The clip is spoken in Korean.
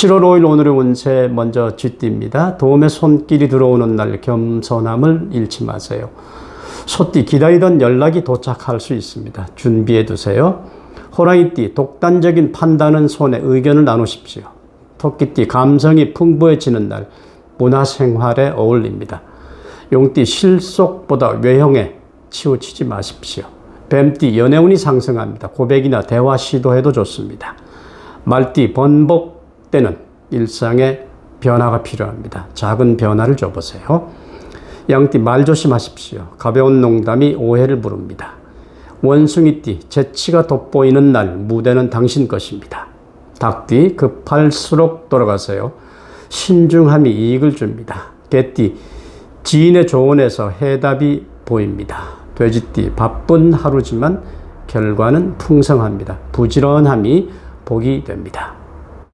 7월 5일 오늘의 운세 먼저 쥐띠입니다. 도움에 손길이 들어오는 날 겸손함을 잃지 마세요. 소띠 기다리던 연락이 도착할 수 있습니다. 준비해 두세요. 호랑이띠 독단적인 판단은 손에 의견을 나누십시오. 토끼띠 감성이 풍부해지는 날 문화생활에 어울립니다. 용띠 실속보다 외형에 치우치지 마십시오. 뱀띠 연애운이 상승합니다. 고백이나 대화 시도해도 좋습니다. 말띠 번복 때는 일상에 변화가 필요합니다. 작은 변화를 줘보세요. 양띠 말 조심하십시오. 가벼운 농담이 오해를 부릅니다. 원숭이띠 재치가 돋보이는 날 무대는 당신 것입니다. 닭띠 급할수록 돌아가세요. 신중함이 이익을 줍니다. 개띠 지인의 조언에서 해답이 보입니다. 돼지띠 바쁜 하루지만 결과는 풍성합니다. 부지런함이 복이 됩니다.